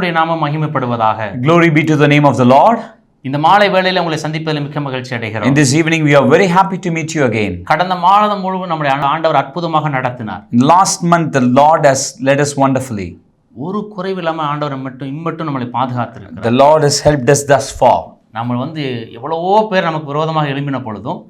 தேவனுடைய நாமம் மகிமைப்படுவதாக Glory be to the name of the Lord. இந்த மாலை வேளையில உங்களை சந்திப்பதில் மிக்க மகிழ்ச்சி அடைகிறோம் In this evening, we are very happy to meet you again. கடந்த மாதம் முழுவதும் நம்முடைய ஆண்டவர் அற்புதமாக நடத்தினார் Last month, the Lord has led us wonderfully. ஒரு குறைவில்லாம ஆண்டவர் மட்டும் இம்மட்டும் நம்மளை பாதுகாத்திருக்கிறார் The Lord has helped us thus far. நம்ம வந்து எவ்வளவோ பேர் நமக்கு விரோதமாக எழும்பின பொழுதும்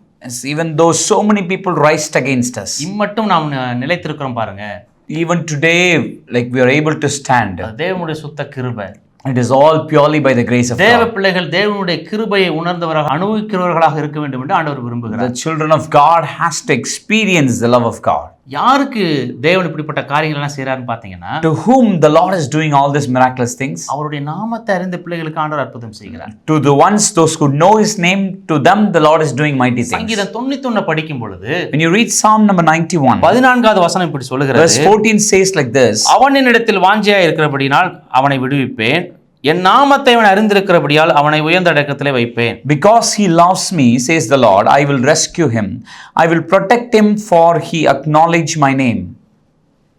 even though so many people rised against us, இம்மட்டும் நாம் நிலைத்திருக்கிறோம் பாருங்க even today, like we are able to stand. அது தேவனுடைய சுத்த கிருபை It is all purely by the grace of தேவ. பிள்ளைகள் தேவனுடைய கிருபையை உணர்ந்தவராக அனுபவிக்கிறவர்களாக இருக்க வேண்டும் என்று ஆண்டவர் விரும்புகிறார் The children of God has to experience the love of God. யாருக்கு தேவன் இப்படிப்பட்ட காரியங்கள் எல்லாம் செய்யறாருன்னு பாத்தீங்கன்னா To whom the Lord is doing all these miraculous things? அவருடைய நாமத்தை அறிந்த பிள்ளைகளுக்கு ஆண்டவர் அற்புதம் செய்கிறார் To the ones, those who know His name, to them the Lord is doing mighty things. சங்கீதம் தொண்ணூத்தி படிக்கும் பொழுது When you read Psalm number 91, பதினான்காவது வசனம் இப்படி சொல்லுகிறது verse 14 says like this அவனிடத்தில் வாஞ்சியா இருக்கிறபடினால் அவனை விடுவிப்பேன் என் நாமத்தை அவன் அறிந்திருக்கிறபடியால் அவனை உயர்ந்த அடக்கத்திலே வைப்பேன் Because he loves me, says the Lord, I will rescue him. I will protect him, for he acknowledged my name.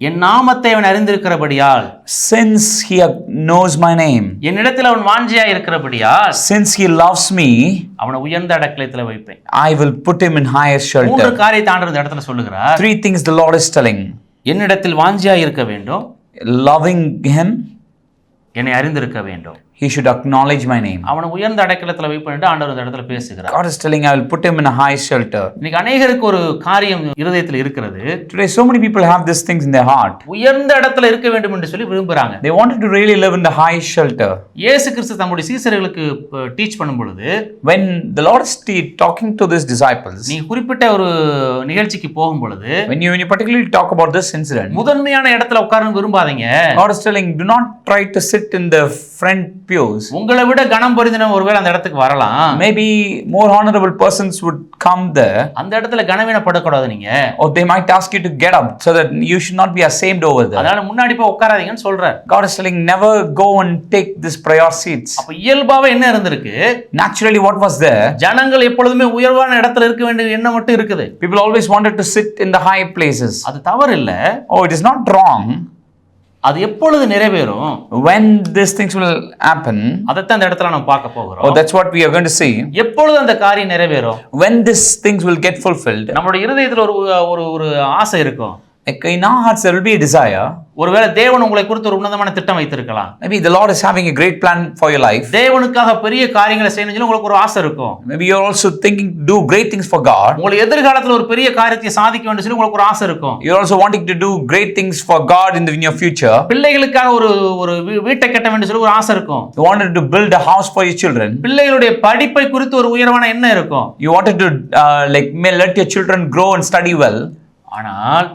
என் நாமத்தை அவன் அறிந்திருக்கிறபடியால் Since he knows my name, என்னிடத்தில் அவன் வாஞ்சியா இருக்கிறபடியால் since he loves me, அவனை உயர்ந்த அடக்கலத்துல வைப்பேன் I will put him in higher மூன்று shelter. காரியத்தை ஆண்டவர் இந்த இடத்துல சொல்லுகிறார் Three things the Lord is telling என்னிடத்தில் வாஞ்சியா இருக்க வேண்டும் loving him, என்னை அறிந்திருக்க வேண்டும். He should acknowledge my name. அவனை உயர்ந்த அடக்கலத்துல வைப்பேன் என்று ஆண்டவர் இந்த இடத்துல பேசுகிறார் God is telling, I will put him in a high shelter. இன்னைக்கு அநேகருக்கு ஒரு காரியம் இருதயத்தில் இருக்கிறது Today, so many people have these things in their heart. உயர்ந்த இடத்துல இருக்க வேண்டும் என்று சொல்லி விரும்புறாங்க They wanted to really live in the high shelter. இயேசு கிறிஸ்து தம்முடைய சீசர்களுக்கு டீச் பண்ணும் பொழுது When the Lord is talking to his disciples, நீ குறிப்பிட்ட ஒரு நிகழ்ச்சிக்கு போகும் பொழுது when you, when you particularly talk about this incident, முதன்மையான இடத்துல உட்காரணும் விரும்பாதீங்க God is telling, do not try to sit in the front pews. உங்களை விட கனம் பொருந்தினவன் ஒருவேளை அந்த இடத்துக்கு வரலாம் Maybe more honorable persons would come there, அந்த இடத்துல கனவீனப்படக்கூடாது நீங்க or they might ask you to get up so that you should not be ashamed over there. அதனால முன்னாடி போய் உட்காராதீங்கன்னு சொல்றார் God is telling, never go and take this prior seats. அப்ப இயல்பாவே என்ன இருந்திருக்கு Naturally, what was there? ஜனங்கள் எப்பொழுதுமே உயர்வான இடத்துல இருக்க வேண்டிய எண்ணம் மட்டும் இருக்குது People always wanted to sit in the high places. அது தவறு இல்ல Oh, it is not wrong. அது எப்பொழுது நிறைவேறும் When these things will happen, அதைத்தான் அந்த இடத்துல நம்ம பார்க்க போகிறோம் oh, that's what we are going to see. எப்பொழுது அந்த காரியம் நிறைவேறும் When these things will get fulfilled, நம்மளுடைய இருதயத்துல ஒரு ஒரு ஒரு ஆசை இருக்கும் in our hearts, there will be a desire. ஒருவேளை தேவன் உங்களை குறித்து ஒரு உன்னதமான திட்டம் வைத்திருக்கலாம் Maybe the Lord is having a great plan for your life. தேவனுக்காக பெரிய காரியங்களை செய்யணும்னு சொல்லி உங்களுக்கு ஒரு ஆசை இருக்கும் Maybe you're also thinking to do great things for God. உங்களுக்கு எதிர்காலத்துல ஒரு பெரிய காரியத்தை சாதிக்க வேண்டும் சொல்லி உங்களுக்கு ஒரு ஆசை இருக்கும் also wanting to do great things for God in the in your future. பிள்ளைகளுக்காக ஒரு ஒரு வீட்டை கட்ட வேண்டும் சொல்லி ஒரு ஆசை இருக்கும் You wanted to build a house for your children. பிள்ளைகளுடைய படிப்பை குறித்து ஒரு உயர்வான எண்ணம் இருக்கும் You wanted to uh, like may let your children grow and study well. ஆனால்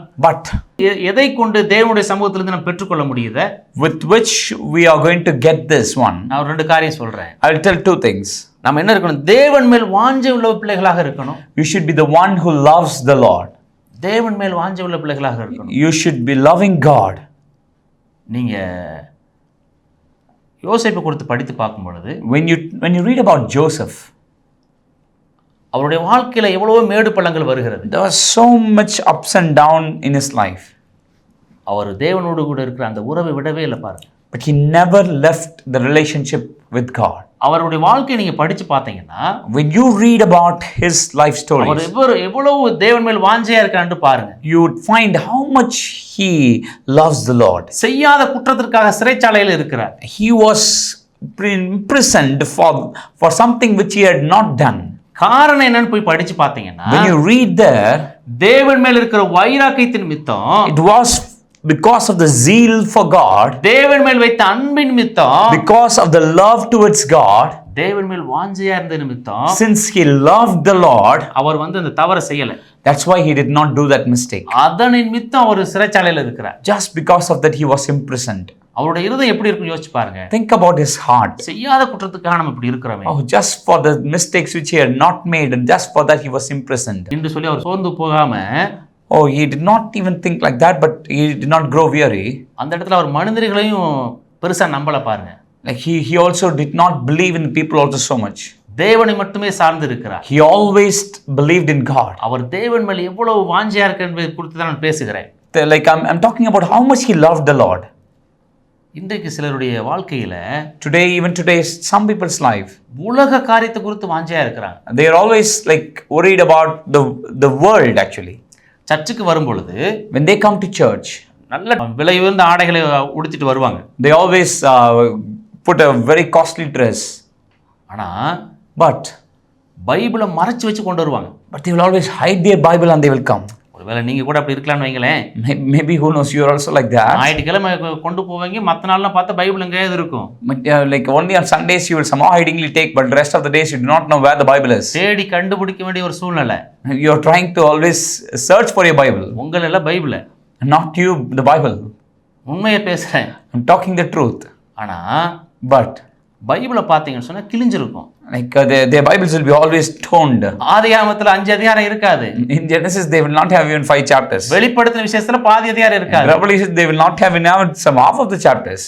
எ- எதை கொண்டு தேவனுடைய சமூகத்திலிருந்து நம்ம பெற்றுக்கொள்ள முடியுத with which we are going to get this one, நான் ரெண்டு காரியம் சொல்றேன் I'll tell two things. நம்ம என்ன இருக்கணும் தேவன் மேல் வாஞ்சை உள்ள பிள்ளைகளாக இருக்கணும் You should be the one who loves the Lord. தேவன் மேல் வாஞ்சை உள்ள பிள்ளைகளாக இருக்கணும் You should be loving God. நீங்க யோசிப்பை கொடுத்து படித்து பார்க்கும் பொழுது When you when you read about Joseph, அவருடைய வாழ்க்கையில எவ்வளவோ மேடு பள்ளங்கள் வருகிறது there was so much ups and down in his life, அவர் தேவனோடு கூட இருக்கிற அந்த உறவை விடவே இல்லை பாருங்க but he never left the relationship with God. அவருடைய வாழ்க்கையை நீங்க படிச்சு பார்த்தீங்கன்னா When you read about his life our stories, எவ்வளவு எவ்வளவு தேவன் மேல் வாஞ்சையா இருக்கான்னு பாருங்க you would find how much he loves the Lord. செய்யாத குற்றத்திற்காக சிறைச்சாலையில் இருக்கிறார் He was imprisoned for, for something which he had not done. காரணம் என்னன்னு போய் படிச்சு பார்த்தீங்கன்னா When you read there, தேவன் மேல் இருக்கிற வைராக்கியத்தின் மித்தம் it was because of the zeal for God, தேவன் மேல் வைத்த அன்பின் மித்தம் because of the love towards God, தேவன் மேல் வாஞ்சையா இருந்த நிமித்தம் since he loved the Lord, அவர் வந்து அந்த தவறை செய்யல that's why he did not do that mistake. அதனின் மித்தம் அவர் சிறைச்சாலையில் இருக்கிறார் Just because of that, he was imprisoned. அவருடைய இருதயம் எப்படி இருக்கும் யோசிச்சு பாருங்க Think about his heart. செய்யாத குற்றத்துக்காக நம்ம இப்படி இருக்கிறோமே Oh, just for the mistakes which he had not made, and just for that, he was imprisoned. என்று சொல்லி அவர் சோர்ந்து போகாம Oh, he did not even think like that, but he did not grow weary. அந்த இடத்துல அவர் மனிதர்களையும் பெருசா நம்பல பாருங்க Like he, he also did not believe in people also so much. தேவனை மட்டுமே சார்ந்து இருக்கிறார் He always believed in God. அவர் தேவன் மேல் எவ்வளவு வாஞ்சையா இருக்கு என்பதை குறித்து தான் நான் பேசுகிறேன் Like I'm, I'm talking about how much he loved the Lord. இன்றைக்கு சிலருடைய வாழ்க்கையில Today, even today, some people's life, உலக காரியத்தை குறித்து வாஞ்சையா இருக்கிறாங்க they are always like worried about the, the world actually. சர்ச்சுக்கு வரும் பொழுது When they come to church, நல்ல விலை உயர்ந்த ஆடைகளை உடுத்திட்டு வருவாங்க they always uh, put a very costly dress. ஆனா But, பைபிளை மறைச்சு வச்சு கொண்டு வருவாங்க but they will always hide their Bible and they will come. ஒருவேளை நீங்க கூட அப்படி இருக்கலாம்னு வைங்களேன் who knows, you are also like that. ஞாயிற்றுக்கிழமை கொண்டு போவீங்க மற்ற நாள்லாம் பார்த்தா பைபிள் எங்கேயாவது இருக்கும் uh, only on Sundays you will somehow hidingly take, but the rest of the days you do not know where the Bible is. தேடி கண்டுபிடிக்க வேண்டிய ஒரு சூழ்நிலை You are trying to always search for your Bible, உங்கள் எல்லாம் பைபிளை not you, the Bible. உண்மையை பேசுறேன் I'm talking the truth. ஆனா But பைபிளை பார்த்தீங்கன்னு சொன்னா கிழிஞ்சிருக்கும் like uh, their, their Bibles will be always toned. ஆதியாமத்துல அஞ்சு அதிகாரம் இருக்காது In Genesis, they will not have even five chapters. வெளிப்படுத்தின விஷயத்துல பாதி அதிகாரம் இருக்காது Revelation, they will not have even some half of the chapters.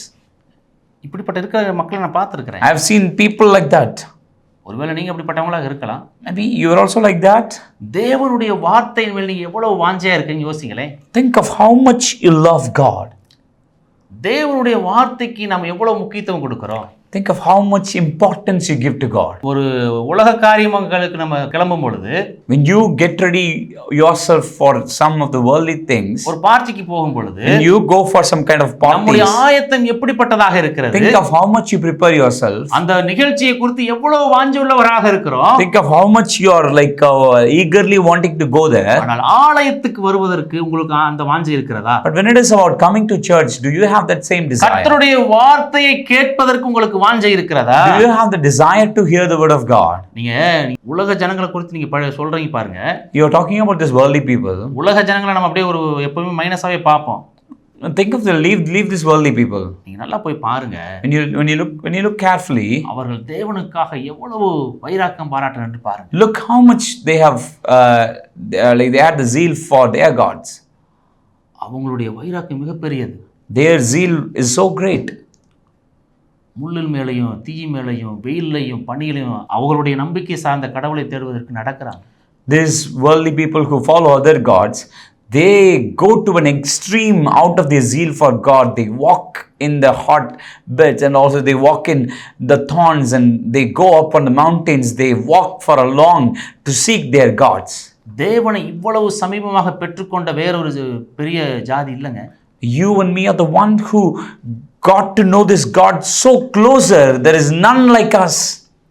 இப்படிப்பட்ட இருக்கிற மக்களை நான் பார்த்துருக்கிறேன் I have seen people like that. ஒருவேளை நீங்க அப்படிப்பட்டவங்களாக இருக்கலாம் Maybe you are also like that. தேவனுடைய வார்த்தையின் மேல் நீங்க எவ்வளவு வாஞ்சையா இருக்கீங்கன்னு யோசிங்களேன் Think of how much you love God. தேவனுடைய வார்த்தைக்கு நாம் எவ்வளவு முக்கியத்துவம் கொடுக்கிறோம் Think of how much importance you give to God. ஒரு உலக காரியங்களுக்கு நம்ம கிளம்பும் பொழுது When you get ready yourself for some of the worldly things, ஒரு பார்ட்டிக்கு போகும் பொழுது when you go for some kind of நம்முடைய parties, ஆயத்தம் எப்படிப்பட்டதாக இருக்கிறது think of how much you prepare yourself. அந்த நிகழ்ச்சியை குறித்து எவ்வளவு வாஞ்சுள்ளவராக இருக்கிறோம் Think of how much you are like uh, eagerly wanting to go there. ஆனால் ஆலயத்துக்கு வருவதற்கு உங்களுக்கு அந்த வாஞ்சை இருக்கிறதா But when it is about coming to church, do you have that same desire? கர்த்தருடைய வார்த்தையை கேட்பதற்கு உங்களுக்கு வாஞ்சை இருக்கிறதா you have the desire to hear the word of God? நீங்க உலக ஜனங்களை குறித்து நீங்க ப- சொல்றீங்க பாருங்க You are talking about this worldly people. உலக ஜனங்களை நம்ம அப்படியே ஒரு எப்பவுமே மைனஸாவே பார்ப்போம் Think of the leave leave this worldly people. நீங்க நல்லா போய் பாருங்க When you when you look when you look carefully, அவர்கள் தேவனுக்காக எவ்வளவு வைராக்கம் பாராட்டுன்னு பாருங்க look how much they have uh, are like they had the zeal for their gods. அவங்களுடைய வைராக்கம் மிகப்பெரியது Their zeal is so great. முள்ளில் மேலையும் தீ மேலையும் வெயில்லையும் பனியிலையும் அவங்களுடைய நம்பிக்கை சார்ந்த கடவுளை தேடுவதற்கு நடக்கிறாங்க These worldly people who follow other gods, they go to an extreme out of their zeal for God. They walk in the hot beds and also they walk in the thorns and they go up on the mountains. They walk for a long to seek their gods. தேவனை இவ்வளவு சமீபமாக பெற்றுக்கொண்ட வேறொரு பெரிய ஜாதி இல்லைங்க You and me are the one who got to know this God so closer. There is none like us.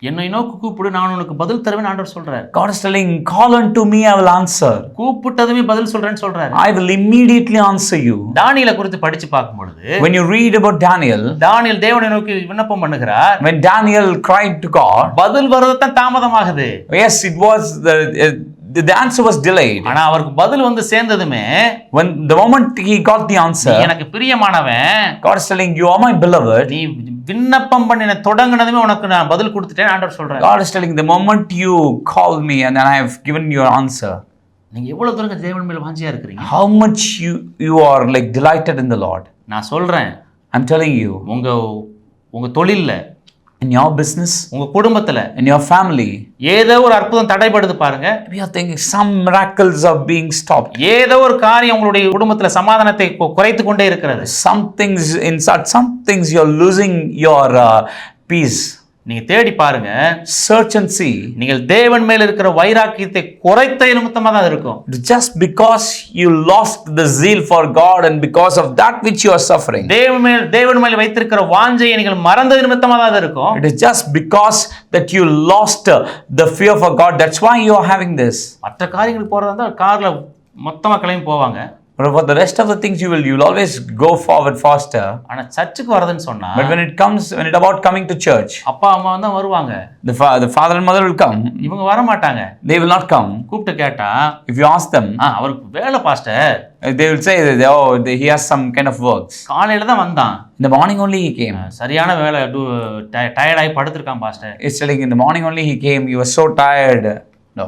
என்னை நோக்கி கூப்பிடு நான் உனக்கு பதில் தருவேன் ஆண்டவர் சொல்றாரு God is telling, Call unto me, I will answer. கூப்பிட்டதுமே பதில் சொல்றேன்னு சொல்றாரு I will immediately answer you. தானியலை குறித்து படிச்சு பார்க்கும் பொழுது When you read about Daniel, தானியல் தேவனை நோக்கி விண்ணப்பம் பண்ணுகிறார் when Daniel cried to God, பதில் வர்றதுதான் தாமதமாகுது yes, it was the, uh, the, the answer was delayed. ஆனா அவருக்கு பதில் வந்து சேர்ந்ததுமே When the moment he got the answer, எனக்கு பிரியமானவன் God is telling, You are my beloved. நீ விண்ணப்பம் பண்ணின தொடங்கினதுமே உனக்கு நான் பதில் கொடுத்துட்டேன் ஆண்டவர் சொல்றாரு God is telling, The moment you call me and then I have given your answer, நீங்க எவ்வளவு தூரம் தேவன் மேல வாஞ்சியா இருக்கிறீங்க how much you, you are like delighted in the Lord. நான் சொல்றேன் I'm telling you, உங்க உங்க தொழில்ல in your business, உங்க குடும்பத்துல in your family, ஏதோ ஒரு அற்புதம் தடைபடுது பாருங்க we are thinking some miracles are being stopped. ஏதோ ஒரு காரியம் உங்களுடைய குடும்பத்துல சமாதானத்தை குறைத்து கொண்டே இருக்கிறது Some things inside, some things you're losing your uh, peace. நீங்க தேடி பாருங்க Search and see. நீங்கள் தேவன் மேல் இருக்கிற வைராக்கியத்தை குறைத்த நிமித்தமா தான் இருக்கும் Just because you lost the zeal for God and because of that which you are suffering, தேவன் மேல் தேவன் மேல் வைத்திருக்கிற வாஞ்சையை நீங்கள் மறந்த நிமித்தமா தான் இருக்கும் it is just because that you lost uh, the fear for God. That's why you are having this. மற்ற காரியங்களுக்கு போறதா இருந்தா கார்ல மொத்தமா கிளம்பி போவாங்க But for the rest of the things, you will you will always go forward faster. ஆனா சர்ச்சுக்கு வரதுன்னு சொன்னா But when it comes, when it about coming to church, அப்பா அம்மா தான் வருவாங்க the, fa- the father and mother will come. இவங்க வர மாட்டாங்க They will not come. கூப்பிட்டு கேட்டா If you ask them, ஆ அவருக்கு வேலை pastor uh, they will say that oh, they, he has some kind of works. காலையில தான் வந்தான் In the morning only he came. சரியான வேலை டயர்டாகி படுத்திருக்கான் pastor It's telling in the morning only he came. He was so tired. No.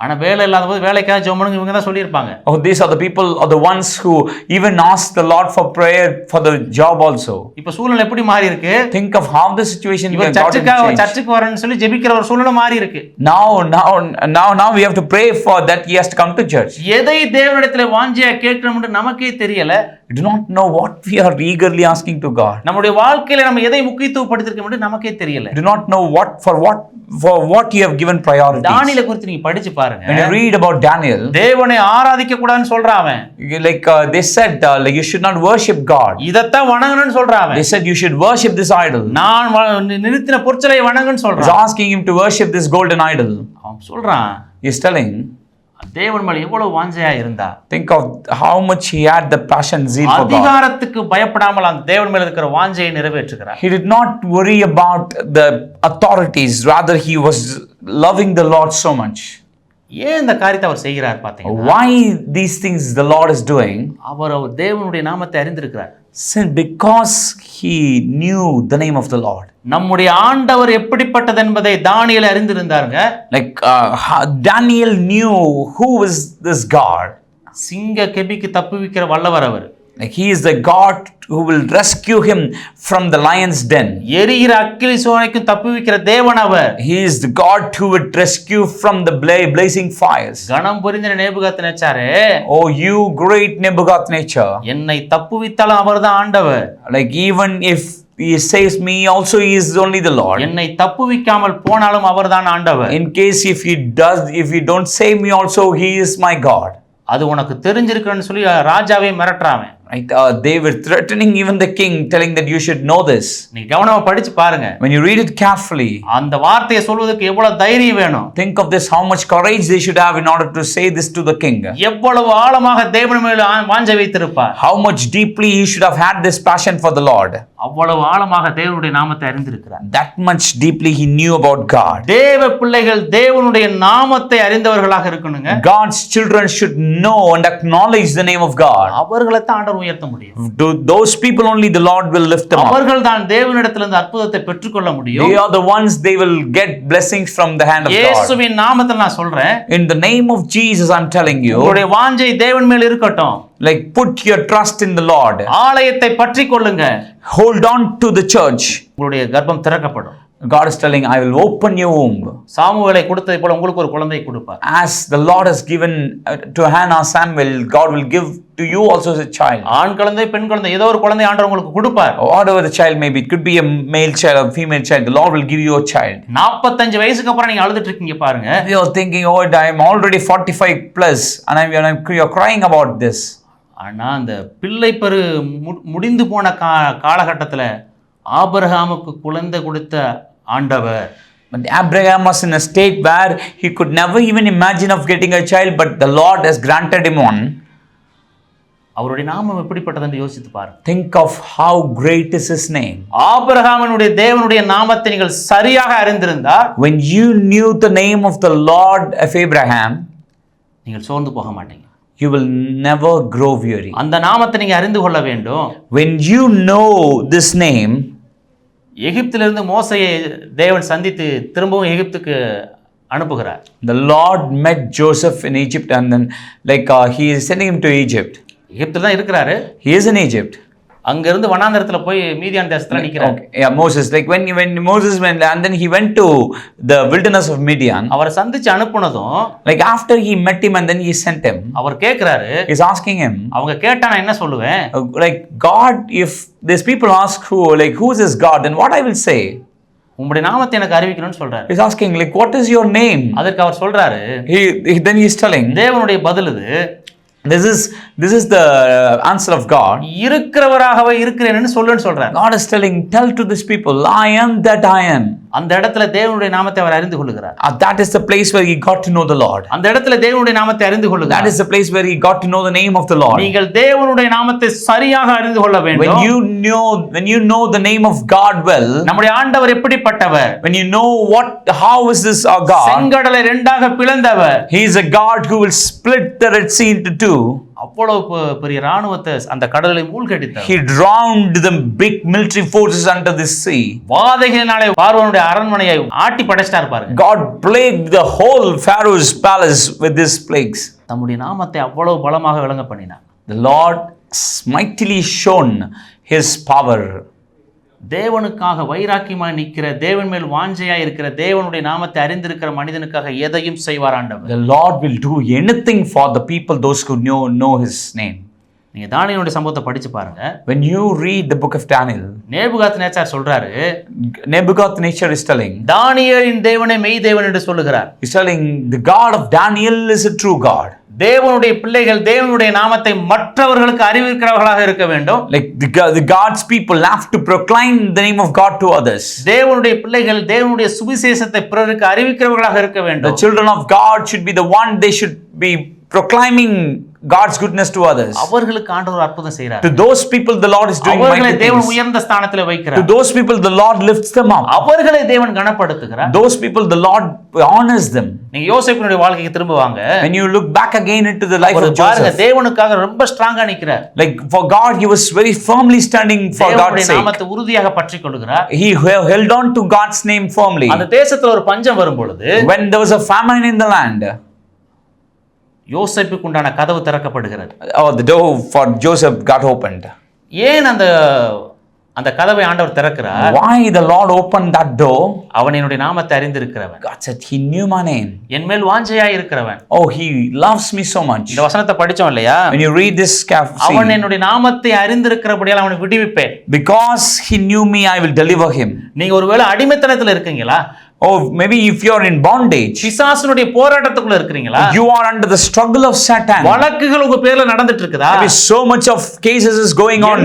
ஆனா வேலை இல்லாத போது வேலைக்காக ஜெபம் பண்ணுங்க இவங்க தான் சொல்லியிருப்பாங்க Oh, these are the people are the ones who even ask the Lord for prayer for the job also. இப்ப சூழ்நிலை எப்படி மாறி இருக்கு Think of how the situation இவர் சர்ச்சுக்காக. சர்ச்சுக்கு வரேன்னு சொல்லி ஜெபிக்கிற ஒரு சூழ்நிலை மாறி இருக்கு Now, now, now, now we have to pray for that he has to come to church. எதை தேவனிடத்துல வாஞ்சியா கேட்கணும்னு நமக்கே தெரியல do not know what we are eagerly asking to God. நம்முடைய வாழ்க்கையில நம்ம எதை முக்கியத்துவப்படுத்திருக்கோம் நமக்கே தெரியல do not know what for what for what you have given priority. தானியலை குறித்து நீங்க படிச்சு பாருங்க You read about Daniel, தேவனை ஆராதிக்க கூடாதுன்னு சொல்றான் அவன் uh, they said, uh, like you should not worship God. இதத்தான் வணங்கணும்னு சொல்றான் அவன் They said you should worship this idol. நான் நிறுத்தின பொற்சலை வணங்குன்னு சொல்றான் asking him to worship this golden idol. அவன் சொல்றான் He's telling, தேவன் மேல எவ்வளவு வாஞ்சையா இருந்தா of how much he had the passion, zeal for God. அதிகாரத்துக்கு பயப்படாமல் அந்த தேவன் மேல இருக்கிற வாஞ்சையை நிறைவேற்றுகிறார் He did not worry about the authorities, rather, he was loving the Lord so much. ஏன் இந்த காரியத்தை அவர் செய்கிறார் பாத்தீங்கன்னா Why these things the Lord is doing? அவர் அவர் தேவனுடைய நாமத்தை அறிந்திருக்கிறார் Sin- Because he knew the name of the Lord. நம்முடைய ஆண்டவர் எப்படிப்பட்டது என்பதை தானியேல் அறிந்திருந்தாருங்க Like uh, Daniel knew who was this God. சிங்க கெபிக்கு தப்புவிக்கிற வல்லவர் அவர் Like he is the God who will rescue him from the lion's den. எரிகிற அக்கிலி சோனைக்கும் தப்புவிக்கிற தேவன் அவர் He is the God who would rescue from the bla- blazing fires. கணம் புரிந்த நேபுகாத்து நினைச்சாரு Oh, you great Nebuchadnezzar. என்னை தப்புவித்தாலும் அவர்தான் ஆண்டவர் Like even if he saves me, also he is only the Lord. என்னை தப்புவிக்காமல் போனாலும் அவர்தான் ஆண்டவர் In case if he does, if he don't save me, also he is my God. அது உனக்கு தெரிஞ்சிருக்குன்னு சொல்லி ராஜாவே மிரட்டுறாவன் Right? Uh, they were threatening even the king, telling that you should know this. நீ கவனமா படிச்சு பாருங்க When you read it carefully, அந்த வார்த்தையை சொல்வதற்கு எவ்வளவு தைரியம் வேணும் think of this: how much courage they should have in order to say this to the king. எவ்வளவு ஆழமாக தேவன் மேல வாஞ்ச வைத்திருப்பார் How much deeply he should have had this passion for the Lord. அவ்வளவு ஆழமாக தேவனுடைய நாமத்தை அறிந்திருக்கிறார் That much deeply he knew about God. தேவ பிள்ளைகள் தேவனுடைய நாமத்தை அறிந்தவர்களாக இருக்கணுங்க God's children should know and acknowledge the name of God. அவர்களை தான் ஆண்டவர் உயர்த்த முடியும் To those people only the Lord will lift them. அவர்கள் தான் தேவனிடத்திலிருந்து அற்புதத்தை பெற்றுக்கொள்ள முடியும் They are the ones they will get blessings from the hand of God. இயேசுவின் நாமத்தில் நான் சொல்றேன் In the name of Jesus, I'm telling you, உங்களுடைய வாஞ்சை தேவன் மேல் இருக்கட்டும் like put your trust in the Lord. ஆலயத்தை பற்றி கொள்ளுங்க Hold on to the church. உங்களுடைய கர்ப்பம் திறக்கப்படும் God is telling, I will open your womb. சாமுவேலை கொடுத்ததை போல உங்களுக்கு ஒரு குழந்தை கொடுப்பார் As the Lord has given uh, to Hannah Samuel, God will give to you also as a child. ஆண் குழந்தை பெண் குழந்தை ஏதோ ஒரு குழந்தை ஆண்டவர் உங்களுக்கு கொடுப்பார் Whatever the child may be, it could be a male child or female child, the Lord will give you a child. நாற்பத்தஞ்சு வயசுக்கு அப்புறம் நீங்க அழுதுட்டு இருக்கீங்க பாருங்க You are thinking, oh, I'm already 45 plus and and I'm, you're crying about this. ஆனா அந்த பிள்ளை பெரு மு- முடிந்து போன கா காலகட்டத்துல ஆபிரகாமுக்கு குழந்தை கொடுத்த ஆண்டவர் But Abraham was in a state where he could never even imagine of getting a child, but the Lord has granted him one. அவருடைய நாமம் எப்படிப்பட்டதுன்னு யோசித்து பாருங்க Think of how great is his name. ஆபிரகாமனுடைய தேவனுடைய நாமத்தை நீங்கள் சரியாக அறிந்திருந்தால் When you knew the name of the Lord of Abraham, நீங்கள் சோர்ந்து போக மாட்டீங்க you will never grow weary. அந்த நாமத்தை நீங்க அறிந்து கொள்ள வேண்டும் When you know this name, எகிப்திலிருந்து மோசையை தேவன் சந்தித்து திரும்பவும் எகிப்துக்கு அனுப்புகிறார் the Lord met Joseph in Egypt and then, like, uh, he is sending him to Egypt. எகிப்தில் தான் இருக்கிறாரு He is in Egypt. அங்கிருந்து வனாந்தரத்துல போய் மீதியான் தேசத்துல. Yeah, Moses. Like when when Moses went and then he went to the wilderness of Midian. அவரை சந்திச்சு அனுப்புனதும் Like after he met him and then he sent him, அவர் கேட்கிறாரு he's asking him, அவங்க கேட்டா நான் என்ன சொல்லுவேன் uh, God, if these people ask who, like who is this God, then what I will say? உங்களுடைய நாமத்தை எனக்கு அறிவிக்கணும்னு சொல்றாரு He's asking like what is your name? அதற்கு அவர் சொல்றாரு He, he then he's telling தேவனுடைய பதில் இது this is this is the uh, answer of God. இருக்கிறவராகவே இருக்கிறேன்னு சொல்லுன்னு சொல்றாரு God is telling, tell to these people, I am that I am. அந்த இடத்துல தேவனுடைய நாமத்தை அவர் அறிந்து Uh, that is the place where he got to know the Lord. அந்த இடத்துல தேவனுடைய நாமத்தை அறிந்து That கொள்ளுகிறார் is the place where he got to know the name of the Lord. நீங்கள் தேவனுடைய நாமத்தை சரியாக அறிந்து கொள்ள When வேண்டும் you know when you know the name of God well, நம்முடைய ஆண்டவர் எப்படிப்பட்டவர் when you know what how is this our God? செங்கடலை ரெண்டாக பிளந்தவர் He is a God who will split the Red Sea into two. அவ்வளவு பெ- பெரிய ராணுவத்தை அந்த கடலை மூழ்கடித்தார் he drowned the big military forces under the sea. வாதைகளினாலே பார்வனுடைய அரண்மனையை ஆட்டி படைச்சிட்டார் பாருங்க God plagued the whole Pharaoh's palace with these plagues. தம்முடைய நாமத்தை அவ்வளவு பலமாக விளங்க பண்ணினார் The Lord mightily shone his power. தேவனுக்காக வைராக்கியமாக நிற்கிற தேவன் மேல் வாஞ்சையாக இருக்கிற தேவனுடைய நாமத்தை அறிந்திருக்கிற மனிதனுக்காக எதையும் செய்வார் ஆண்டவர் The Lord will do anything for the people, those who know, know his name. நீங்க தானியனுடைய சம்பவத்தை படிச்சு பாருங்க When you read the book of Daniel, நேபுகாத் நேச்சார் சொல்றாரு Nebuchadnezzar is telling, தானியலின் தேவனை மெய் தேவன் என்று சொல்லுகிறார் he's telling, the God of Daniel is a true God. தேவனுடைய பிள்ளைகள் தேவனுடைய நாமத்தை மற்றவர்களுக்கு அறிவிக்கிறவர்களாக இருக்க வேண்டும் the, Go- the God's people have to proclaim the name of God to others. தேவனுடைய பிள்ளைகள் தேவனுடைய சுவிசேஷத்தை பிறருக்கு அறிவிக்கிறவர்களாக இருக்க The வேண்டும் children of God should be the one they should be proclaiming God's goodness to others. அவர்களுக்கு ஆண்டவர் அற்புதம் செய்கிறார் To those people, the Lord is doing அவர்களை தேவன். உயர்ந்த ஸ்தானத்தில் To வைக்கிறார் those people, the Lord lifts them up. அவர்களை தேவன் கனப்படுத்துகிறார் Those people, the Lord honors them. நீங்க யோசேப்பினுடைய வாழ்க்கைக்கு திரும்ப வாங்க When you look back again into the life of பாருங்க Joseph, தேவனுக்காக ரொம்ப ஸ்ட்ராங்கா நிக்கிறார் like for God, he was very firmly standing for God's sake. நாமத்தை உறுதியாக பற்றி கொள்கிறார் He he- held on to God's name firmly. அந்த தேசத்துல ஒரு பஞ்சம் வரும் பொழுது When there was a famine in the land, யோசேப்புக்கு உண்டான கதவு திறக்கப்படுகிறது oh, the door for Joseph got opened. ஏன் அந்த அந்த கதவை ஆண்டவர் திறக்கிறார் Why the Lord opened that door? அவன் என்னுடைய நாமத்தை அறிந்திருக்கிறவன் God said, He knew my name. என் மேல் வாஞ்சையாய் இருக்கிறவன் Oh, He loves me so much. இந்த வசனத்தை படிச்சோம் இல்லையா When you read this cap- அவன் scene, என்னுடைய நாமத்தை அறிந்திருக்கிறபடியால் அவனை விடுவிப்பேன் because He knew me, I will deliver him. நீங்க ஒருவேளை அடிமைத்தனத்துல இருக்கீங்களா Oh, maybe if you're in bondage, பிசாசனுடைய போராட்டத்துக்குள்ள இருக்கிறீங்களா you are under the struggle of Satan. வழக்குகள் உங்க பேர்ல நடந்துட்டு இருக்குதா Maybe so much of cases is going on.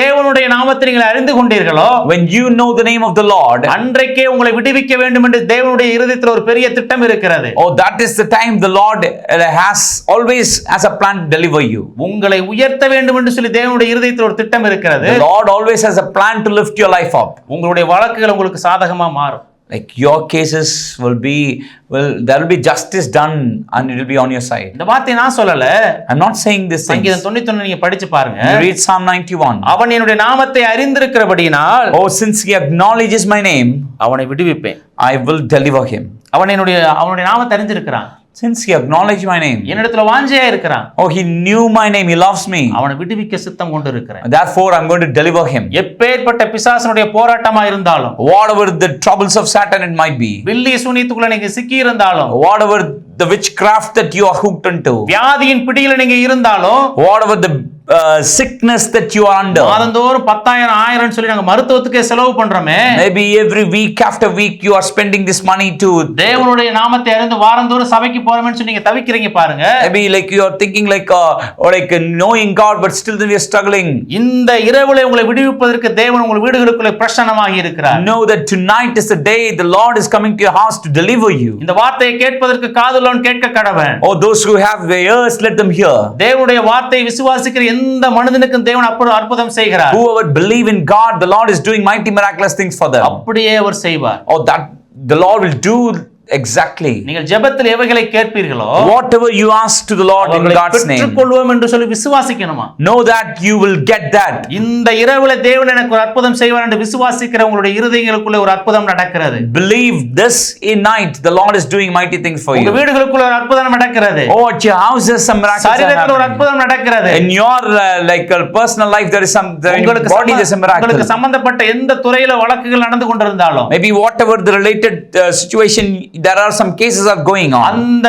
தேவனுடைய நாமத்தை நீங்கள் அறிந்து கொண்டீர்களோ When you know the name of the Lord, அன்றைக்கே உங்களை விடுவிக்க வேண்டும் என்று தேவனுடைய இருதயத்தில் ஒரு பெரிய திட்டம் இருக்கிறது oh, that is the time the Lord uh, has always has a plan to deliver you. உங்களை உயர்த்த வேண்டும் என்று சொல்லி தேவனுடைய இருதயத்தில் ஒரு திட்டம் இருக்கிறது The Lord always has a plan to lift your life up. உங்களுடைய வழக்குகள் உங்களுக்கு சாதகமா மாறும் Like your cases will be, will there will be justice done and it will be on your side. இந்த வார்த்தையை நான் சொல்லல I'm not saying this thing. சங்கீதம் தொண்ணூத்தி நீங்க படிச்சு பாருங்க You read Psalm 91. அவன் என்னுடைய நாமத்தை அறிந்திருக்கிறபடியினால் Oh, since he acknowledges my name, அவனை விடுவிப்பேன் I will deliver him. அவன் என்னுடைய அவனுடைய நாமத்தை அறிந்திருக்கிறான் Since he acknowledged my name, என்னிடத்துல வாஞ்சையா இருக்கிறான் oh, he knew my name, he loves me. அவனை விடுவிக்க சித்தம் கொண்டு இருக்கிறேன் Therefore, I'm going to deliver him. எப்பேற்பட்ட பிசாசனுடைய போராட்டமா இருந்தாலும் Whatever the troubles of Satan it might be, வில்லி சூனியத்துக்குள்ள நீங்க சிக்கி இருந்தாலும் whatever the witchcraft that you are hooked into, வியாதியின் பிடியில நீங்க இருந்தாலும் whatever the uh, sickness that you are under, மாதந்தோறும் பத்தாயிரம் ஆயிரம் சொல்லி நாங்க மருத்துவத்துக்கே செலவு பண்றோமே maybe every week after week you are spending this money to, தேவனுடைய நாமத்தை அறிந்து வாரந்தோறும் சபைக்கு போறோம்னு சொல்லி நீங்க தவிக்கிறீங்க பாருங்க maybe like you are thinking like, uh, or like uh, knowing God, but still then we are struggling. இந்த இரவுல உங்களை விடுவிப்பதற்கு தேவன் உங்கள் வீடுகளுக்குள்ளே பிரசன்னமாகி இருக்கிறார் Know that tonight is the day the Lord is coming to your house to deliver you. இந்த வார்த்தையை கேட்பதற்கு காதுள்ளவன் கேட்க கடவன் Oh, those who have the ears, let them hear. தேவனுடைய வார்த்தையை விசுவாசிக்கிற எந்த மனிதனுக்கும் தேவன் அப்பொழுது அற்புதம் செய்கிறார் Whoever believe in God, the Lord is doing mighty miraculous things for them. அப்படியே அவர் செய்வார் Oh, that the Lord will do exactly நீங்கள் ஜெபத்தில் எவைகளை கேட்பீர்களோ whatever you ask to the Lord in அவர்களை God's name. பெற்றுக்கொள்வோம் என்று சொல்லி விசுவாசிக்கணுமா Know that you will get that. இந்த இரவுல தேவன் எனக்கு ஒரு அற்புதம் செய்வார் என்று விசுவாசிக்கிற உங்களுடைய இருதயங்களுக்குள்ள ஒரு அற்புதம் நடக்கிறது Believe this in night. The Lord is doing mighty things for உங்க you. வீடுகளுக்குள்ள ஒரு அற்புதம் நடக்கிறது Oh, at your houses, some miracles are சரீரத்தில் ஒரு. அற்புதம் நடக்கிறது uh, uh, personal life, there is some. There in your உங்களுக்கு body, there's a சம்ம- உங்களுக்கு. சம்பந்தப்பட்ட எந்த துறையில வழக்குகள் நடந்து கொண்டிருந்தாலும் Maybe whatever the related uh, situation, there are some cases are going on. அந்த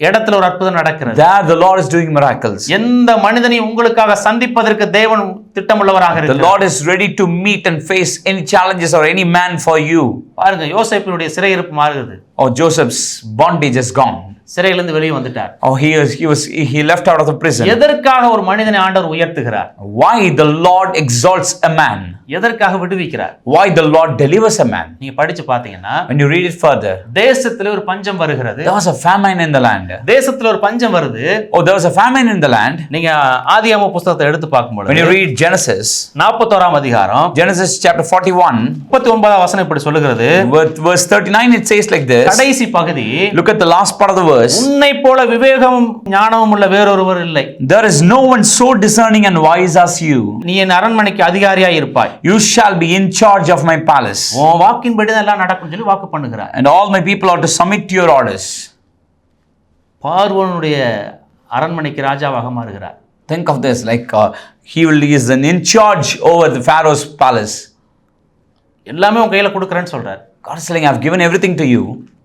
இடத்துல ஒரு அற்புதம் நடக்கிறது There, the Lord is doing miracles. எந்த மனிதனையும் உங்களுக்காக சந்திப்பதற்கு தேவன் திட்டமுள்ளவராக The இருக்கிறார் Lord is ready to meet and face any challenges or any man for you. பாருங்க யோசேப்பினுடைய சிறையிருப்பு மாறுகிறது Oh, Joseph's bondage is gone. சிறையிலிருந்து வெளியே வந்துட்டார் Oh, he was, he was, he left out of the prison. எதற்காக ஒரு மனிதனை ஆண்டவர் உயர்த்துகிறார் Why the Lord exalts a man? எதற்காக விடுவிக்கிறார் Why the Lord delivers a man? நீங்க படிச்சு பாத்தீங்கன்னா When you read it further, தேசத்துல ஒரு பஞ்சம் வருகிறது there was a famine in the land. தேசத்துல ஒரு பஞ்சம் வருது Oh, there was a famine in the land. நீங்க ஆதியாம புஸ்தகத்தை எடுத்து When you பார்க்கும்போது read Genesis, நாற்பத்தோராம் அதிகாரம் Genesis chapter 41, முப்பத்தி ஒன்பதாம் வசனம் இப்படி சொல்லுகிறது verse verse 39, it says like this. கடைசி பகுதி Look at the last part of the verse, உன்னை போல விவேகமும் ஞானமும் உள்ள வேறொருவர் இல்லை there is no one so discerning and wise as you. நீ என் அரண்மனைக்கு அதிகாரியாய் இருப்பாய் You shall be in charge of my palace, உன் வாக்கின்படி எல்லாம் நடக்கும் சொல்லி வாக்கு பண்ணுகிறார் and all my people are to submit to your orders. பார்வோனுடைய அரண்மனைக்கு ராஜாவாக மாறுகிறார் Think of this like uh, he will is an in charge over the Pharaoh's palace. எல்லாமே உன் கையில கொடுக்குறேன்னு சொல்றார் God is saying, I've given everything to you.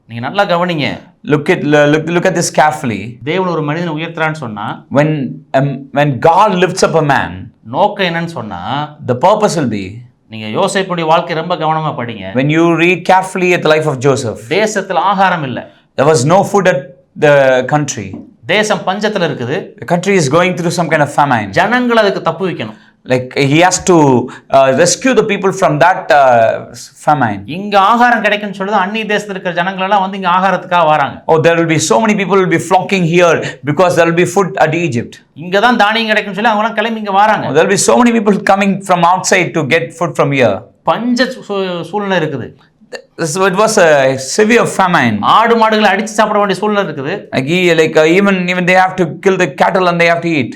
நீங்க நல்லா கவனிங்க Look at look, look at this carefully. தேவன் ஒரு மனிதனை உயர்த்துறான்னு சொன்னா When um, when God lifts up a man, நோக்கம் என்னன்னு சொன்னா the purpose will be நீங்க யோசேப்புடைய வாழ்க்கை ரொம்ப கவனமா படிங்க when you read carefully at the life of Joseph. தேசத்துல ஆகாரம் இல்லை There was no food at the country. தேசம் பஞ்சத்துல இருக்குது The country is going through some kind of famine. ஜனங்கள் அதுக்கு தப்பு வைக்கணும் Like he has to uh, rescue the people from that uh, famine. இங்க ஆகாரம் கிடைக்கும்னு சொல்லுது அந்நிய தேசத்துல இருக்கிற ஜனங்கள் எல்லாம் வந்து இங்க ஆகாரத்துக்காக வராங்க Oh, there will be so many people will be flocking here because there will be food at Egypt. இங்க தான் தானியம் கிடைக்கும்னு சொல்லி அவங்க எல்லாம் கிளம்பி இங்க வராங்க Oh, there will be so many people coming from outside to get food from here. பஞ்ச சூ- சூழ்நிலை இருக்குது it was a severe famine. ஆடு மாடுகளை அடிச்சு சாப்பிட வேண்டிய சூழ்நிலை இருக்குது uh, even even they have to kill the cattle and they have to eat.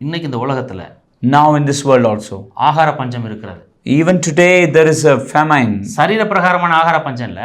இன்னைக்கு இந்த உலகத்துல Now in this world also, ஆகார பஞ்சம் இருக்கிறது even today there is a famine. சரீர பிரகாரமான ஆகார பஞ்சம் இல்ல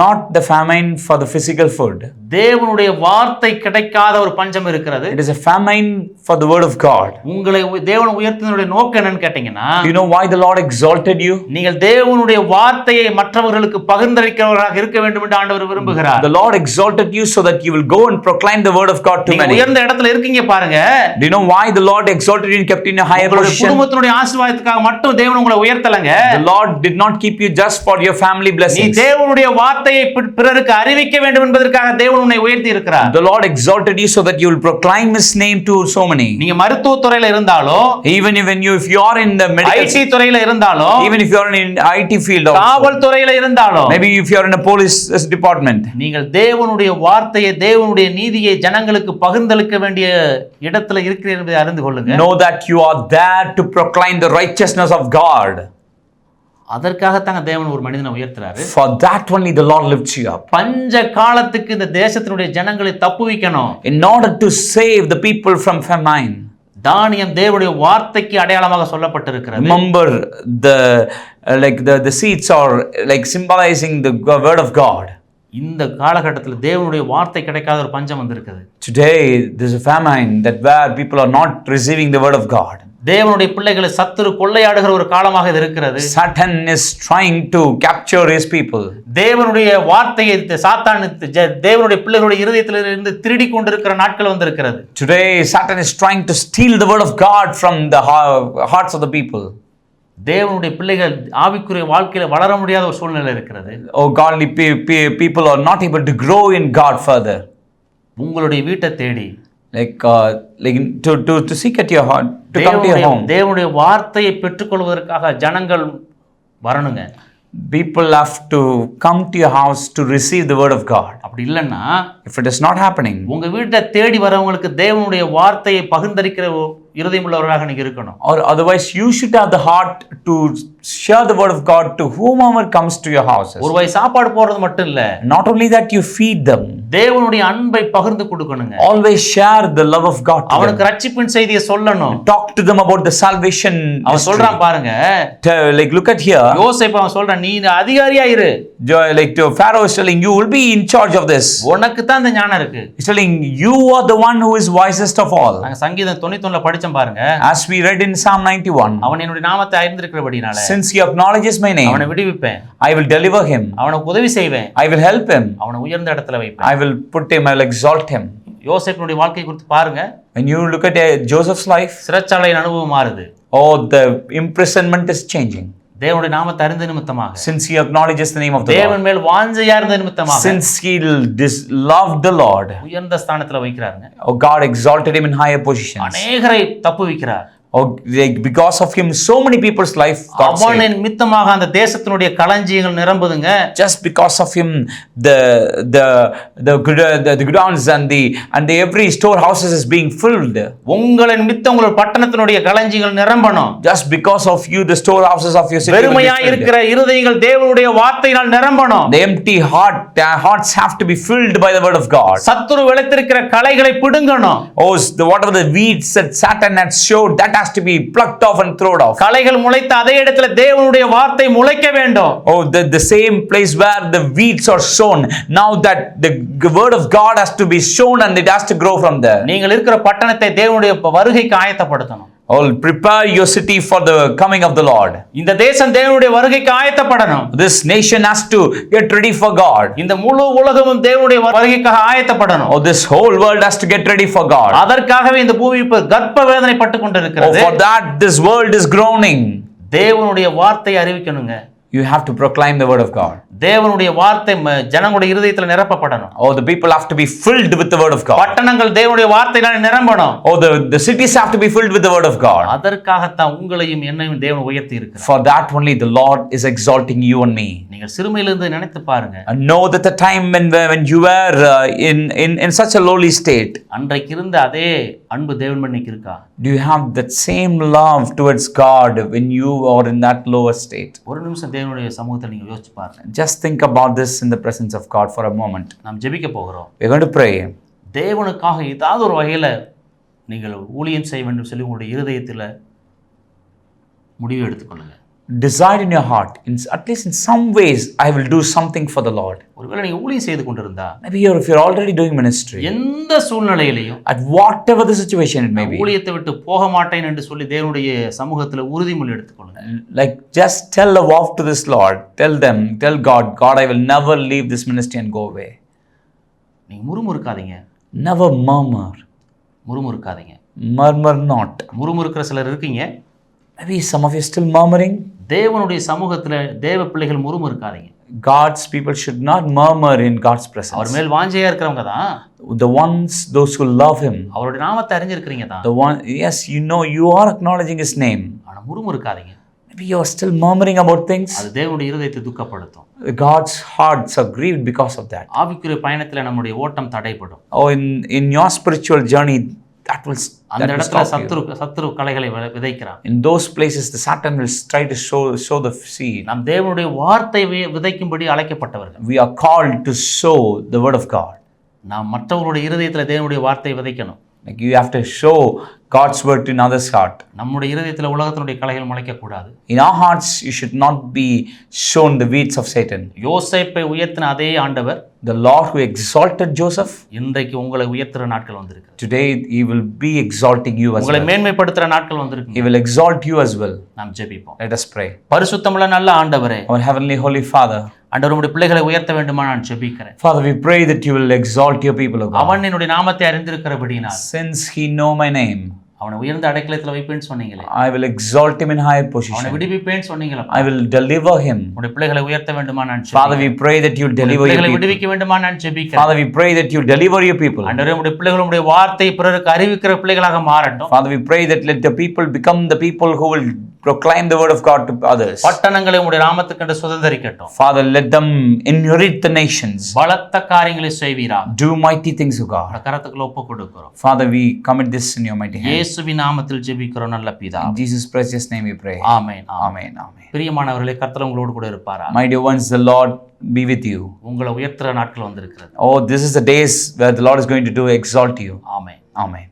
Not the famine for the physical food. தேவனுடைய வார்த்தை கிடைக்காத ஒரு பஞ்சம் இருக்கிறது It is a famine for the word of God. உங்களை தேவன் உயர்த்தினுடைய நோக்கம் என்னன்னு கேட்டீங்கன்னா you know why the Lord exalted you? நீங்கள் தேவனுடைய வார்த்தையை மற்றவர்களுக்கு பகிர்ந்தளிக்கிறவராக இருக்க வேண்டும் என்று ஆண்டவர் விரும்புகிறார் The Lord exalted you so that you will go and proclaim the word of God to நீங்க many. உயர்ந்த இடத்துல இருக்கீங்க பாருங்க Do you know why the Lord exalted you and kept you in a higher உங்களுடைய position? குடும்பத்தினுடைய ஆசீர்வாதத்துக்காக மட்டும் தேவன் உங்களை உயர்த்தலங்க The Lord did not keep you just for your family நீ blessings. தேவனுடைய வார்த்தையை பிறருக்கு அறிவிக்க வேண்டும் என்பதற்காக தேவன் உன்னை உயர்த்தி இருக்கிறார் The Lord exalted you so that you will proclaim His name to so many. நீங்க மருத்துவ துறையில இருந்தாலும் Even when you, if you are in the medical, IT துறையில இருந்தாலும் even if you are in IT field, also, காவல்துறையில இருந்தாலும் maybe if you are in a police uh, department, நீங்கள் தேவனுடைய வார்த்தையை தேவனுடைய நீதியை ஜனங்களுக்கு பகிர்ந்தளிக்க வேண்டிய இடத்துல இருக்கிறீர்கள் என்பதை அறிந்து கொள்ளுங்க know that you are there to proclaim the righteousness of God. அதற்காகத்தாங்க தேவன் ஒரு மனிதனை உயர்த்துறாரு For that only the Lord lifts you up. பஞ்ச காலத்துக்கு இந்த தேசத்தினுடைய ஜனங்களை தப்புவிக்கணும் In order to save the people from famine. தானியம் தேவனுடைய வார்த்தைக்கு அடையாளமாக சொல்லப்பட்டிருக்கிறது Remember the uh, like the, the seeds are like symbolizing the word of God. இந்த காலகட்டத்தில் தேவனுடைய வார்த்தை கிடைக்காத ஒரு பஞ்சம் வந்திருக்குது Today there's a famine that where people are not receiving the word of God. தேவனுடைய பிள்ளைகளை சத்துரு கொள்ளையாடுகிற ஒரு காலமாக இது இருக்கிறது Satan is trying to capture his people. தேவனுடைய வார்த்தையை த- சாத்தான் தேவனுடைய பிள்ளைகளுடைய இருதயத்திலிருந்து திருடி கொண்டிருக்கிற நாட்கள் வந்திருக்கிறது Satan is trying to steal the word of God from the ha- hearts of the people. தேவனுடைய பிள்ளைகள் ஆவிக்குரிய வாழ்க்கையில வளர முடியாத ஒரு சூழ்நிலை இருக்கிறது pe- pe- people are not able to grow in God further. உங்களுடைய வீட்டை தேடி Like, uh, to, to seek at your heart, to come to your தேவனுடைய வார்த்தையை பெற்றுக்கொள்வதற்காக ஜனங்கள் வரணுங்க People have to come to your house to receive the word of God. அப்படி இல்லைன்னா If it is not happening, உங்க வீட்டை தேடி வரவங்களுக்கு தேவனுடைய வார்த்தையை பகிர்ந்தளிக்கிற இருதயம் உள்ளவர்களாக நீங்க இருக்கணும் or otherwise, you should have the heart to share the word of God to whomever comes to your houses. ஒரு வாய் சாப்பாடு போடுறது மட்டும் இல்ல Not only that, you feed them. தேவனுடைய அன்பை பகிர்ந்து கொடுக்கணுங்க the love of God to them. அவனுக்கு ரட்சிப்பின் செய்தியை சொல்லணும் Talk to them about the salvation. அவன். சொல்றான் பாருங்க Like, look at here. யோசேப்பு அவன் சொல்றான் நீ அதிகாரியா இரு to Pharaoh is telling, you will be in charge of this. உனக்கு தான் இந்த ஞானம் இருக்கு He's telling, you are the one who is wisest of all. நாங்க சங்கீதம் தொண்ணூத்தொன்னுல படிச்சோம் பாருங்க As we read in Psalm 91, அவன் என்னுடைய நாமத்தை அறிந்திருக்கிறபடினால since he acknowledges my name, அவனை விடுவிப்பேன் I will deliver him. அவனுக்கு உதவி செய்வேன் I will help him. அவனை உயர்ந்த இடத்துல வைப்பேன் I will put him, I will exalt him. யோசேப்பினுடைய வாழ்க்கை குறித்து பாருங்க When you look at uh, Joseph's life, சிறைச்சாலையின் அனுபவம் மாறுது oh, the imprisonment is changing. தேவனுடைய நாமத்தை அறிந்த நிமித்தமாக Since he acknowledges the name of the. தேவன் மேல் வாஞ்சையா இருந்த நிமித்தமாக Since he dis- loved the Lord, உயர்ந்த ஸ்தானத்துல வைக்கிறாருங்க oh, God exalted him in higher positions. அநேகரை தப்பு வைக்கிறார் of him, so many people's life got saved. அவனின் மித்தமாக அந்த தேசத்தினுடைய களஞ்சியங்கள் நிரம்புதுங்க Just because of him, the the the gr- the, the grounds and the and the every storehouses is being filled. உங்களின் மித்த உங்கள் பட்டணத்தினுடைய களஞ்சியங்கள் நிரம்பணும் Just because of you, the storehouses of your city. will be வெறுமையா filled. இருக்கிற இருதயங்கள் தேவனுடைய வார்த்தையினால் நிரம்பணும் The empty heart, their hearts have to be filled by the word of God. சத்துரு விளைத்திருக்கிற களைகளை பிடுங்கணும் Oh, s- the, whatever the weeds that Satan had showed, that has to be plucked off and thrown off. களைகள் முளைத்த அதே இடத்துல தேவனுடைய வார்த்தை முளைக்க வேண்டும் Oh, the, the same place where the weeds are sown. Now that the g- word of God has to be sown and it has to grow from there. நீங்கள் இருக்கிற பட்டணத்தை தேவனுடைய வருகைக்கு ஆயத்தப்படுத்தணும் Oh, prepare your city for the coming of the Lord. இந்த தேசம் தேவனுடைய வருகைக்கு ஆயத்தப்படணும் This nation has to get ready for God. இந்த முழு உலகமும் தேவனுடைய வருகைக்காக ஆயத்தப்படணும் Oh, this whole world has to get ready for God. அதற்காகவே இந்த பூமி இப்ப கர்ப்ப வேதனை பட்டு Oh, கொண்டிருக்கிறது for that, this world is groaning. தேவனுடைய வார்த்தை அறிவிக்கணுங்க You have to proclaim the word of God. தேவனுடைய வார்த்தை ம- ஜனங்களுடைய இருதயத்துல நிரப்பப்படணும் Oh, the people have to be filled with the word of God. பட்டணங்கள் தேவனுடைய வார்த்தையினால நிரம்பணும் Oh, the, the cities have to be filled with the word of God. அதற்காகத்தான் உங்களையும் என்னையும் தேவன் உயர்த்தி இருக்கிறார் For that only the Lord is exalting you and me. நீங்கள் சிறுமையிலிருந்து நினைத்து பாருங்க And know that the time when, when you were uh, in, in, in such a lowly state, அன்றைக்கு இருந்த அதே அன்பு தேவன் பண்ணிக்கு இருக்கா do you have that same love towards God when you are in that lower state? ஒரு நிமிஷம் தேவனுடைய சமூகத்தில் நீங்க யோசிச்சு பாருங்க Just think about this in the presence of God for a moment. நாம் ஜெபிக்க போகிறோம். தேவனுக்காக ஏதாவது ஒரு வகையில நீங்கள் ஊழியம் செய்ய வேண்டும் சொல்லி உங்களுடைய இருதயத்தில் முடிவு எடுத்துக்கொள்ளுங்க In your heart, in, at least in some ways, I will do something for the Lord. ஒருவேளை நீங்க ஊழியம் செய்து கொண்டிருந்தா Maybe you're, if you're already doing ministry, எந்த சூழ்நிலையிலையும் at whatever the situation it may be, ஊழியத்தை விட்டு போக மாட்டேன் என்று சொல்லி தேவனுடைய சமூகத்துல உறுதிமொழி எடுத்துக்கொள்ளுங்க like just tell a vow to this Lord. Tell them, tell God, God, I will never leave this ministry and go away. நீங்க முறுமுறுக்காதீங்க Never murmur. முறுமுறுக்காதீங்க Murmur not. முறுமுறுக்கிற சிலர் இருக்கீங்க Maybe some of you still murmuring. தேவனுடைய சமூகத்துல தேவ பிள்ளைகள் முறுமுறுக்காதீங்க God's people should not murmur in God's our presence. மேல் வாஞ்சையா இருக்கிறவங்க தான் The ones, those who love Him, அவருடைய நாமத்தை அறிஞ்சிருக்கிறீங்க தான் the one, yes, you know, you are acknowledging His name. ஆனா முறுமுறுக்காதீங்க Maybe you are still murmuring about things. அது தேவனுடைய இருதயத்தை துக்கப்படுத்தும் God's hearts are grieved because of that. ஆவிக்குரிய பயணத்துல நம்முடைய ஓட்டம் தடைப்படும் Oh, in, in your spiritual journey, that will, அந்த இடத்துல. சத்துரு சத்துரு கலைகளை வித- விதைக்கிறான் places, the Satan will try to show, show the seed. நாம் தேவனுடைய வார்த்தை விதைக்கும்படி அழைக்கப்பட்டவர்கள் We are called to sow the word of God. நாம் மற்றவர்களுடைய இருதயத்துல தேவனுடைய வார்த்தையை விதைக்கணும் Like you have to show God's word in others' heart. நம்முடைய இருதயத்துல உலகத்தினுடைய கலைகள் முளைக்கக்கூடாது In our hearts, you should not be shown the weeds of Satan. யோசேப்பை உயர்த்தின அதே ஆண்டவர் The Lord who exalted Joseph, இன்றைக்கு உங்களை உயர்த்துற நாட்கள் வந்திருக்கு He will be exalting you as உங்களை. மேன்மைப்படுத்துற நாட்கள் வந்திருக்கு He will exalt you as well. நாம் ஜெபிப்போம் Let us pray. பரிசுத்தமுள்ள நல்ல ஆண்டவரே Our Heavenly Holy Father, ஆண்டவர் உம்முடைய பிள்ளைகளை உயர்த்த வேண்டுமா நான் ஜெபிக்கிறேன் Father, we pray that you will exalt your people, O God. அவன் என்னுடைய நாமத்தை அறிந்திருக்கிறபடினால் Since He know my name, அவனை உயர்ந்த அடைக்கலத்துல வைப்பேன்னு சொன்னீங்களே I will exalt him in higher அவனை position. விடுவிப்பேன்னு சொன்னீங்களா I will deliver him. உடைய பிள்ளைகளை உயர்த்த வேண்டுமா நான் we pray that you'll deliver your பிள்ளைகளை. விடுவிக்க வேண்டுமா நான் ஜெபிக்கிறேன் Father, we pray that you'll deliver your people. ஆண்டவரே உடைய பிள்ளைகள் உடைய வார்த்தை பிறருக்கு அறிவிக்கிற பிள்ளைகளாக மாறட்டும் Father, we pray that let the people become the people who will proclaim the word of God to others. பட்டணங்களை உடைய நாமத்துக்கென்று சுதந்திரிக்கட்டும் Father, let them inherit the nations. பலத்த காரியங்களை செய்வீரா Do mighty things, O God. கரத்துக்குள்ள ஒப்பு கொடுக்கிறோம் Father, we commit this in your mighty hand. இயேசுவின் நாமத்தில் ஜெபிக்கிறோம் நல்ல பிதா Jesus' precious name we pray. Amen amen. Amen. Amen. பிரியமானவர்களே கர்த்தர் உங்களோடு கூட இருப்பாரா My dear ones, the Lord be with you. உங்களை உயர்த்துற நாட்கள் வந்திருக்கிறது Oh, this is the days where the Lord is going to do exalt you. Amen Amen.